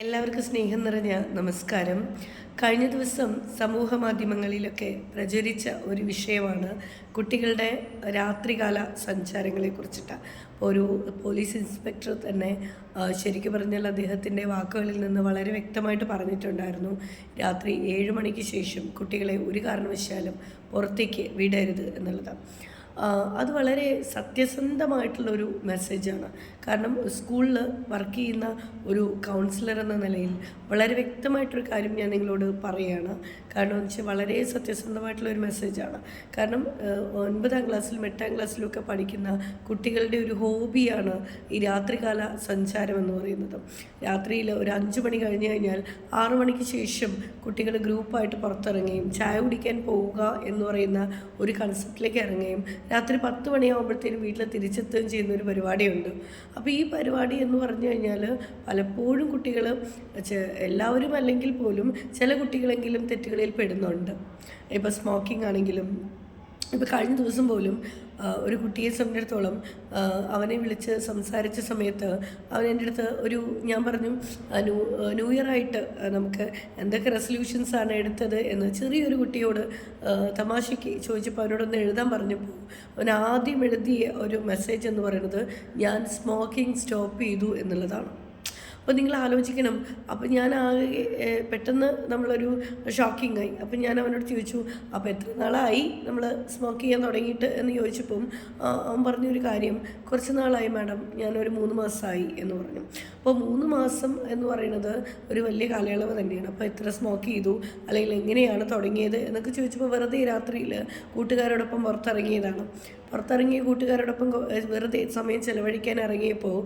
എല്ലാവർക്കും സ്നേഹം നിറഞ്ഞ നമസ്കാരം. കഴിഞ്ഞ ദിവസം സമൂഹ മാധ്യമങ്ങളിലൊക്കെ പ്രചരിച്ച ഒരു വിഷയമാണ് കുട്ടികളുടെ രാത്രികാല സഞ്ചാരങ്ങളെ കുറിച്ചിട്ട്. ഒരു പോലീസ് ഇൻസ്പെക്ടർ തന്നെ ശരിക്കും പറഞ്ഞാൽ അദ്ദേഹത്തിന്റെ വാക്കുകളിൽ നിന്ന് വളരെ വ്യക്തമായിട്ട് പറഞ്ഞിട്ടുണ്ടായിരുന്നു. രാത്രി ഏഴ് മണിക്ക് ശേഷം കുട്ടികളെ ഒരു കാരണവശാലും പുറത്തേക്ക് വിടരുത് എന്നുള്ളത്. അത് വളരെ സത്യസന്ധമായിട്ടുള്ളൊരു മെസ്സേജാണ്. കാരണം സ്കൂളിൽ വർക്ക് ചെയ്യുന്ന ഒരു കൗൺസിലർ എന്ന നിലയിൽ വളരെ വ്യക്തമായിട്ടൊരു കാര്യം ഞാൻ നിങ്ങളോട് പറയുകയാണ് കാരണം എന്ന് വെച്ചാൽ വളരെ സത്യസന്ധമായിട്ടുള്ള ഒരു മെസ്സേജാണ്. കാരണം ഒൻപതാം ക്ലാസ്സിലും എട്ടാം ക്ലാസ്സിലും ഒക്കെ പഠിക്കുന്ന കുട്ടികളുടെ ഒരു ഹോബിയാണ് ഈ രാത്രികാല സഞ്ചാരം എന്ന് പറയുന്നത്. രാത്രിയിൽ ഒരു അഞ്ച് മണി കഴിഞ്ഞ് കഴിഞ്ഞാൽ ആറു മണിക്ക് ശേഷം കുട്ടികൾ ഗ്രൂപ്പായിട്ട് പുറത്തിറങ്ങുകയും ചായ കുടിക്കാൻ പോവുക എന്ന് പറയുന്ന ഒരു കൺസെപ്റ്റിലേക്ക് ഇറങ്ങുകയും രാത്രി പത്ത് മണിയാകുമ്പോഴത്തേനും വീട്ടിൽ തിരിച്ചെത്തുകയും ചെയ്യുന്ന ഒരു പരിപാടിയുണ്ട്. അപ്പോൾ ഈ പരിപാടി എന്ന് പറഞ്ഞു കഴിഞ്ഞാൽ പലപ്പോഴും കുട്ടികൾ എല്ലാവരും അല്ലെങ്കിൽ പോലും ചില കുട്ടികളെങ്കിലും തെറ്റുകളിൽ പെടുന്നുണ്ട്. ഇപ്പോൾ സ്മോക്കിംഗ് ആണെങ്കിലും ഇപ്പോൾ കഴിഞ്ഞ ദിവസം പോലും ഒരു കുട്ടിയെ സംബന്ധിച്ചിടത്തോളം അവനെ വിളിച്ച് സംസാരിച്ച സമയത്ത് അവൻ എന്റെ അടുത്ത് ഒരു ഞാൻ പറഞ്ഞു ന്യൂ ന്യൂ ഇയർ ആയിട്ട് നമുക്ക് എന്തൊക്കെ റെസൊല്യൂഷൻസ് ആണ് എടുത്തത്? എന്ന് ചെറിയൊരു കുട്ടിയോട് തമാശയ്ക്ക് ചോദിച്ചപ്പോൾ അവനോടൊന്ന് എഴുതാൻ പറഞ്ഞപ്പോൾ അവൻ ആദ്യം എഴുതിയ ഒരു മെസ്സേജ് എന്ന് പറയുന്നത് ഞാൻ സ്മോക്കിംഗ് സ്റ്റോപ്പ് ചെയ്തു എന്നുള്ളതാണ്. അപ്പോൾ നിങ്ങൾ ആലോചിക്കണം അപ്പോൾ ഞാൻ ആകെ പെട്ടെന്ന് നമ്മളൊരു ഷോക്കിംഗ് ആയി. അപ്പോൾ ഞാൻ അവനോട് ചോദിച്ചു അപ്പോൾ എത്ര നാളായി നമ്മൾ സ്മോക്ക് ചെയ്യാൻ തുടങ്ങിയിട്ട്? എന്ന് ചോദിച്ചപ്പം അവൻ പറഞ്ഞൊരു കാര്യം കുറച്ച് നാളായി മാഡം ഞാനൊരു മൂന്ന് മാസമായി എന്ന് പറഞ്ഞു. അപ്പോൾ മൂന്ന് മാസം എന്ന് പറയുന്നത് ഒരു വലിയ കാലയളവ് തന്നെയാണ്. അപ്പോൾ എത്ര സ്മോക്ക് ചെയ്തു അല്ലെങ്കിൽ എങ്ങനെയാണ് തുടങ്ങിയത് എന്നൊക്കെ ചോദിച്ചപ്പോൾ വെറുതെ രാത്രിയിൽ കൂട്ടുകാരോടൊപ്പം പുറത്തിറങ്ങിയതാണ്. പുറത്തിറങ്ങിയ കൂട്ടുകാരോടൊപ്പം വെറുതെ സമയം ചെലവഴിക്കാൻ ഇറങ്ങിയപ്പോൾ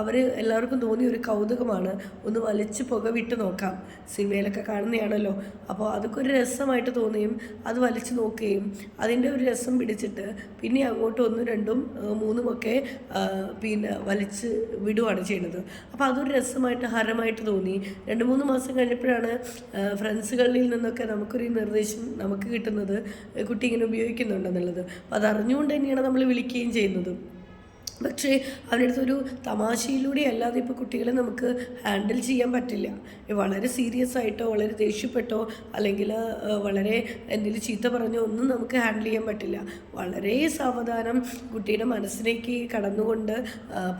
അവർ എല്ലാവർക്കും തോന്നിയ ഒരു കൗതുകമാണ് ഒന്ന് വലിച്ച് പുക വിട്ട് നോക്കാം. സിനിമയിലൊക്കെ കാണുന്നതാണല്ലോ അപ്പോൾ അതൊക്കെ ഒരു രസമായിട്ട് തോന്നുകയും അത് വലിച്ചു നോക്കുകയും അതിന്റെ ഒരു രസം പിടിച്ചിട്ട് പിന്നെ അങ്ങോട്ട് ഒന്നും രണ്ടും മൂന്നും ഒക്കെ പിന്നെ വലിച്ച് വിടുകയാണ് ചെയ്യുന്നത്. അപ്പോൾ അതൊരു രസമായിട്ട് ഹരമായിട്ട് തോന്നി. രണ്ട് മൂന്ന് മാസം കഴിഞ്ഞപ്പോഴാണ് ഫ്രണ്ട്സുകളിൽ നിന്നൊക്കെ നമുക്കൊരു നിർദ്ദേശം നമുക്ക് കിട്ടുന്നത് കുട്ടി ഇങ്ങനെ ഉപയോഗിക്കുന്നുണ്ടെന്നുള്ളത്. അപ്പോൾ അത് അറിഞ്ഞുകൊണ്ട് തന്നെയാണ് നമ്മൾ വിളിക്കുകയും ചെയ്യുന്നത്. പക്ഷേ അവരുടെ അടുത്തൊരു തമാശയിലൂടെ അല്ലാതെ ഇപ്പോൾ കുട്ടികളെ നമുക്ക് ഹാൻഡിൽ ചെയ്യാൻ പറ്റില്ല. വളരെ സീരിയസ് ആയിട്ടോ വളരെ ദേഷ്യപ്പെട്ടോ അല്ലെങ്കിൽ വളരെ എന്തെങ്കിലും ചീത്ത പറഞ്ഞോ ഒന്നും നമുക്ക് ഹാൻഡിൽ ചെയ്യാൻ പറ്റില്ല. വളരെ സാവധാനം കുട്ടിയുടെ മനസ്സിലേക്ക് കടന്നുകൊണ്ട്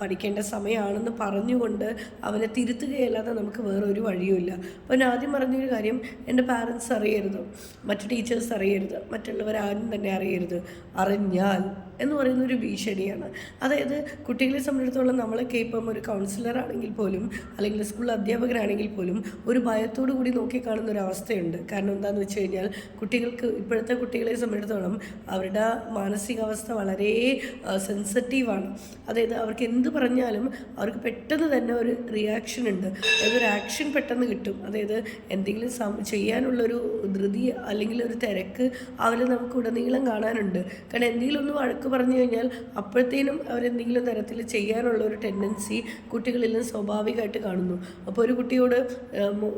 പഠിക്കേണ്ട സമയമാണെന്ന് പറഞ്ഞുകൊണ്ട് അവനെ തിരുത്തുകയല്ലാതെ നമുക്ക് വേറെ ഒരു വഴിയുമില്ല. അപ്പോൾ ഞാൻ ആദ്യം പറഞ്ഞൊരു കാര്യം എന്റെ പാരൻസ് അറിയരുത്. മറ്റു ടീച്ചേഴ്സ് അറിയരുത്. മറ്റുള്ളവരാരും തന്നെ അറിയരുത്. അറിഞ്ഞാൽ എന്ന് പറയുന്ന ഒരു ഭീഷണിയാണ്. അതായത് കുട്ടികളെ സംബന്ധിച്ചിടത്തോളം നമ്മളൊക്കെ ഇപ്പം ഒരു കൗൺസിലർ ആണെങ്കിൽ പോലും അല്ലെങ്കിൽ സ്കൂൾ അധ്യാപകരാണെങ്കിൽ പോലും ഒരു ഭയത്തോടു കൂടി നോക്കിക്കാണുന്ന ഒരു അവസ്ഥയുണ്ട്. കാരണം എന്താണെന്ന് വെച്ച് കഴിഞ്ഞാൽ കുട്ടികൾക്ക് ഇപ്പോഴത്തെ കുട്ടികളെ സംബന്ധിച്ചിടത്തോളം അവരുടെ മാനസികാവസ്ഥ വളരെ സെൻസിറ്റീവാണ് അതായത് അവർക്ക് എന്ത് പറഞ്ഞാലും അവർക്ക് പെട്ടെന്ന് തന്നെ ഒരു റിയാക്ഷൻ ഉണ്ട്. അതായത് ഒരു ആക്ഷൻ പെട്ടെന്ന് കിട്ടും. അതായത് എന്തെങ്കിലും ചെയ്യാനുള്ളൊരു ധൃതി അല്ലെങ്കിൽ ഒരു തിരക്ക് അവരെ നമുക്ക് ഉടനീളം കാണാനുണ്ട്. കാരണം എന്തെങ്കിലും ഒന്ന് വഴക്ക് പറഞ്ഞു കഴിഞ്ഞാൽ അപ്പോഴത്തേനും അവരെന്തെങ്കിലും തരത്തിൽ ചെയ്യാനുള്ള ഒരു ടെൻഡൻസി കുട്ടികളിൽ നിന്ന് സ്വാഭാവികമായിട്ട് കാണുന്നു. അപ്പോൾ ഒരു കുട്ടിയോട്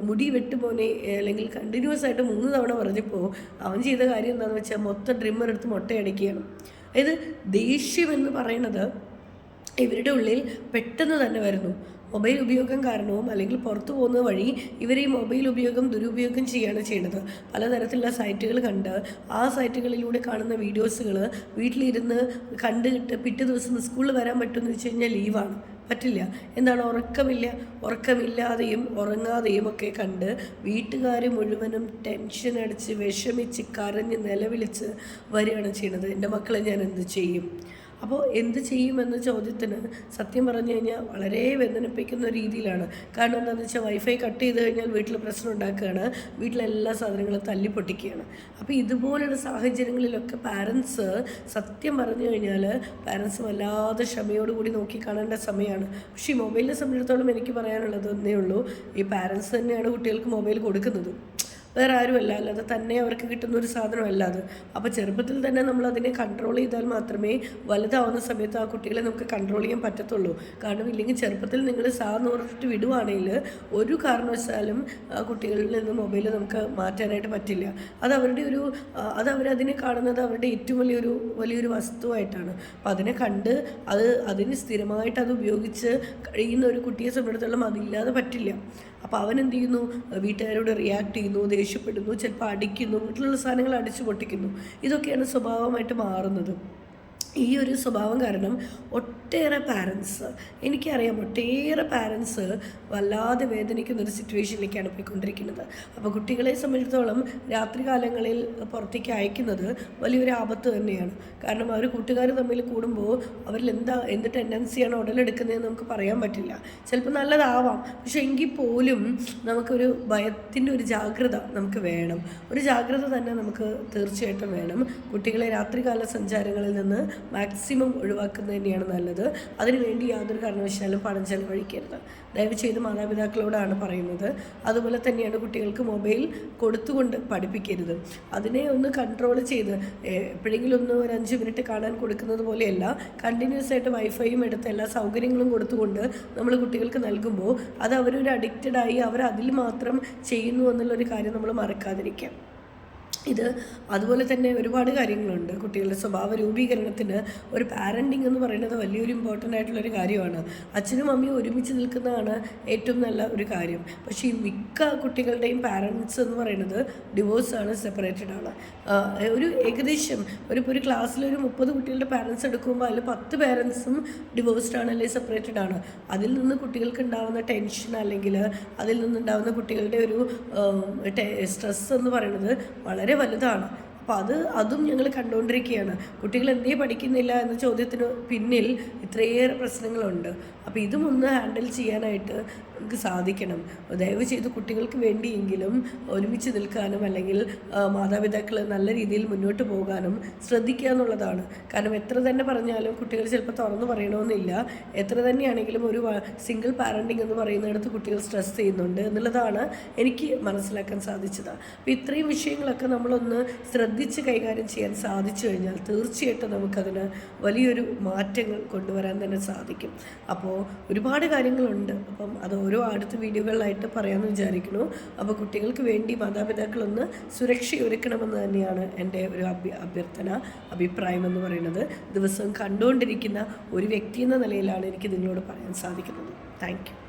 മുടി വെട്ടുപോനെ അല്ലെങ്കിൽ കണ്ടിന്യൂസ് ആയിട്ട് മൂന്ന് തവണ പറഞ്ഞപ്പോൾ അവൻ ചെയ്ത കാര്യം എന്താണെന്ന് വെച്ചാൽ മൊത്തം ഡ്രിമ്മർ എടുത്ത് മുട്ടയടിക്കുകയാണ്. അതായത് ദേഷ്യം എന്ന് പറയുന്നത് ഇവരുടെ ഉള്ളിൽ പെട്ടെന്ന് തന്നെ വരുന്നു. മൊബൈൽ ഉപയോഗം കാരണവും അല്ലെങ്കിൽ പുറത്തു പോകുന്നത് വഴി ഇവർ ഈ മൊബൈൽ ഉപയോഗം ദുരുപയോഗം ചെയ്യുകയാണ് ചെയ്യുന്നത് പലതരത്തിലുള്ള സൈറ്റുകൾ കണ്ട് ആ സൈറ്റുകളിലൂടെ കാണുന്ന വീഡിയോസുകൾ വീട്ടിലിരുന്ന് കണ്ടിട്ട് പിറ്റേ ദിവസം സ്കൂളിൽ വരാൻ പറ്റുമെന്ന് വെച്ച് കഴിഞ്ഞാൽ ലീവാണ്. പറ്റില്ല. എന്താണ് ഉറക്കമില്ല ഉറക്കമില്ലാതെയും ഉറങ്ങാതെയും ഒക്കെ കണ്ട് വീട്ടുകാർ മുഴുവനും ടെൻഷൻ അടിച്ച് വിഷമിച്ച് കരഞ്ഞ് നിലവിളിച്ച് വരികയാണ് ചെയ്യുന്നത് എന്റെ മക്കളെ ഞാൻ എന്ത് ചെയ്യും? അപ്പോൾ എന്ത് ചെയ്യുമെന്ന ചോദ്യത്തിന് സത്യം പറഞ്ഞു കഴിഞ്ഞാൽ വളരെ വേദനിപ്പിക്കുന്ന രീതിയിലാണ്. കാരണം എന്താണെന്ന് വെച്ചാൽ വൈഫൈ കട്ട് ചെയ്ത് കഴിഞ്ഞാൽ വീട്ടിൽ പ്രശ്നം ഉണ്ടാക്കുകയാണ്. വീട്ടിലെല്ലാ സാധനങ്ങളും തല്ലി പൊട്ടിക്കുകയാണ്. അപ്പോൾ ഇതുപോലുള്ള സാഹചര്യങ്ങളിലൊക്കെ പാരൻസ് സത്യം പറഞ്ഞു കഴിഞ്ഞാൽ പാരൻസ് വല്ലാതെ ക്ഷമയോടുകൂടി നോക്കി കാണേണ്ട സമയമാണ്. പക്ഷേ ഈ മൊബൈലിനെ സംബന്ധിച്ചിടത്തോളം എനിക്ക് പറയാനുള്ളത് ഒന്നേ ഉള്ളൂ. ഈ പാരൻസ് തന്നെയാണ് കുട്ടികൾക്ക് മൊബൈൽ കൊടുക്കുന്നത്. വേറെ ആരുമല്ല. അല്ലാതെ തന്നെ അവർക്ക് കിട്ടുന്ന ഒരു സാധനമല്ല അത്. അപ്പോൾ ചെറുപ്പത്തിൽ തന്നെ നമ്മൾ അതിനെ കൺട്രോൾ ചെയ്താൽ മാത്രമേ വലുതാവുന്ന സമയത്ത് ആ കുട്ടികളെ നമുക്ക് കൺട്രോൾ ചെയ്യാൻ പറ്റത്തുള്ളൂ. കാരണം ഇല്ലെങ്കിൽ ചെറുപ്പത്തിൽ നിങ്ങൾ സാന്ന് പറഞ്ഞിട്ട് വിടുവാണെങ്കിൽ ഒരു കാരണവശാലും ആ കുട്ടികളിൽ നിന്ന് മൊബൈൽ നമുക്ക് മാറ്റാനായിട്ട് പറ്റില്ല. അത് അവരുടെ ഒരു അത് അവരതിനെ കാണുന്നത് അവരുടെ ഏറ്റവും വലിയൊരു വലിയൊരു വസ്തുവായിട്ടാണ്. അപ്പോൾ അതിനെ കണ്ട് അത് അതിന് സ്ഥിരമായിട്ട് അത് ഉപയോഗിച്ച് കഴിയുന്ന ഒരു കുട്ടിയെ സംബന്ധിച്ചിടത്തോളം അതില്ലാതെ പറ്റില്ല. അപ്പോൾ അവൻ എന്ത് ചെയ്യുന്നു? വീട്ടുകാരോട് റിയാക്ട് ചെയ്യുന്നു ദേഷ്യപ്പെടുന്നു ചിലപ്പോൾ അടിക്കുന്നു വീട്ടിലുള്ള സാധനങ്ങൾ അടിച്ചു പൊട്ടിക്കുന്നു ഇതൊക്കെയാണ് സ്വഭാവമായിട്ട് മാറുന്നത്. ഈ ഒരു സ്വഭാവം കാരണം ഒട്ടേറെ പാരൻസ് എനിക്കറിയാം ഒട്ടേറെ പാരൻസ് വല്ലാതെ വേദനിക്കുന്ന ഒരു സിറ്റുവേഷനിലേക്കാണ് പോയിക്കൊണ്ടിരിക്കുന്നത്. അപ്പോൾ കുട്ടികളെ സംബന്ധിച്ചിടത്തോളം രാത്രികാലങ്ങളിൽ പുറത്തേക്ക് അയക്കുന്നത് വലിയൊരു ആപത്ത് തന്നെയാണ്. കാരണം അവർ കൂട്ടുകാർ തമ്മിൽ കൂടുമ്പോൾ അവരിൽ എന്താ എന്ത് ടെൻഡൻസിയാണ് ഉടലെടുക്കുന്നതെന്ന് നമുക്ക് പറയാൻ പറ്റില്ല. ചിലപ്പോൾ നല്ലതാവാം. പക്ഷെ എങ്കിൽ പോലും നമുക്കൊരു ഭയത്തിന്റെ ഒരു ജാഗ്രത നമുക്ക് വേണം. ഒരു ജാഗ്രത തന്നെ നമുക്ക് തീർച്ചയായിട്ടും വേണം. കുട്ടികളെ രാത്രികാല സഞ്ചാരങ്ങളിൽ നിന്ന് മാക്സിമം ഒഴിവാക്കുന്നത് തന്നെയാണ് നല്ലത്. അതിനുവേണ്ടി യാതൊരു കാരണവശാലും പണം ചെലവഴിക്കരുത്. ദയവ് ചെയ്ത് മാതാപിതാക്കളോടാണ് പറയുന്നത്. അതുപോലെ തന്നെയാണ് കുട്ടികൾക്ക് മൊബൈൽ കൊടുത്തുകൊണ്ട് പഠിപ്പിക്കരുത്. അതിനെ ഒന്ന് കൺട്രോൾ ചെയ്ത് എപ്പോഴെങ്കിലും ഒന്ന് ഒരു അഞ്ച് മിനിറ്റ് കാണാൻ കൊടുക്കുന്നത് പോലെയല്ല കണ്ടിന്യൂസ് ആയിട്ട് വൈഫൈയും എടുത്ത് എല്ലാ സൗകര്യങ്ങളും കൊടുത്തുകൊണ്ട് നമ്മൾ കുട്ടികൾക്ക് നൽകുമ്പോൾ അത് അവരൊരു അഡിക്റ്റഡായി അവർ അതിൽ മാത്രം ചെയ്യുന്നു എന്നുള്ളൊരു കാര്യം നമ്മൾ മറക്കാതിരിക്കാം ഇത് അതുപോലെ തന്നെ ഒരുപാട് കാര്യങ്ങളുണ്ട്. കുട്ടികളുടെ സ്വഭാവ രൂപീകരണത്തിന് ഒരു പാരന്റിങ് എന്ന് പറയുന്നത് വലിയൊരു ഇമ്പോർട്ടന്റ് ആയിട്ടുള്ളൊരു കാര്യമാണ്. അച്ഛനും അമ്മയും ഒരുമിച്ച് നിൽക്കുന്നതാണ് ഏറ്റവും നല്ല ഒരു കാര്യം. പക്ഷേ ഈ മിക്ക കുട്ടികളുടെയും പാരൻസ് എന്ന് പറയുന്നത് ഡിവോഴ്സാണ് സെപ്പറേറ്റഡ് ആണ്. ഒരു ഏകദേശം ഒരു ഒരു ക്ലാസ്സിൽ ഒരു മുപ്പത് കുട്ടികളുടെ പാരൻസ് എടുക്കുമ്പോൾ അതിൽ പത്ത് പാരൻസും ഡിവോഴ്സ്ഡ് ആണ് അല്ലെങ്കിൽ സെപ്പറേറ്റഡ് ആണ്. അതിൽ നിന്ന് കുട്ടികൾക്ക് ഉണ്ടാകുന്ന ടെൻഷൻ അല്ലെങ്കിൽ അതിൽ നിന്നുണ്ടാകുന്ന കുട്ടികളുടെ ഒരു സ്ട്രെസ് എന്ന് പറയുന്നത് വളരെ വലുതാണ്. അപ്പോൾ അത് അതും ഞങ്ങൾ കണ്ടുകൊണ്ടിരിക്കുകയാണ് കുട്ടികൾ എന്തേ പഠിക്കുന്നില്ല എന്ന ചോദ്യത്തിന് പിന്നിൽ ഇത്രയേറെ പ്രശ്നങ്ങളുണ്ട്. അപ്പോൾ ഇതും ഒന്ന് ഹാൻഡിൽ ചെയ്യാനായിട്ട് നമുക്ക് സാധിക്കണം. ദയവ് ചെയ്ത് കുട്ടികൾക്ക് വേണ്ടിയെങ്കിലും ഒരുമിച്ച് നിൽക്കാനും അല്ലെങ്കിൽ മാതാപിതാക്കൾ നല്ല രീതിയിൽ മുന്നോട്ട് പോകാനും ശ്രദ്ധിക്കുക എന്നുള്ളതാണ്. കാരണം എത്ര തന്നെ പറഞ്ഞാലും കുട്ടികൾ ചിലപ്പോൾ തുറന്നു പറയണമെന്നില്ല എത്ര തന്നെയാണെങ്കിലും ഒരു സിംഗിൾ പാരന്റിങ് എന്ന് പറയുന്നിടത്ത് കുട്ടികൾ സ്ട്രെസ് ചെയ്യുന്നുണ്ട് എന്നുള്ളതാണ് എനിക്ക് മനസ്സിലാക്കാൻ സാധിച്ചത്. അപ്പോൾ ഇത്രയും വിഷയങ്ങളൊക്കെ നമ്മളൊന്ന് ശ്രദ്ധിച്ച് കൈകാര്യം ചെയ്യാൻ സാധിച്ചു കഴിഞ്ഞാൽ തീർച്ചയായിട്ടും നമുക്കതിന് വലിയൊരു മാറ്റങ്ങൾ കൊണ്ടുവരാൻ തന്നെ സാധിക്കും. അപ്പോൾ ഒരുപാട് കാര്യങ്ങളുണ്ട്. അപ്പം അത് ഓരോ അടുത്ത വീഡിയോകളിലായിട്ട് പറയാമെന്ന് വിചാരിക്കുന്നു. അപ്പോൾ കുട്ടികൾക്ക് വേണ്ടി മാതാപിതാക്കളൊന്ന് സുരക്ഷയൊരുക്കണമെന്ന് തന്നെയാണ് എന്റെ ഒരു അഭ്യ അഭ്യർത്ഥന അഭിപ്രായം എന്ന് പറയുന്നത്. ദിവസവും കണ്ടുകൊണ്ടിരിക്കുന്ന ഒരു വ്യക്തി എന്ന നിലയിലാണ് എനിക്ക് നിങ്ങളോട് പറയാൻ സാധിക്കുന്നത്. താങ്ക്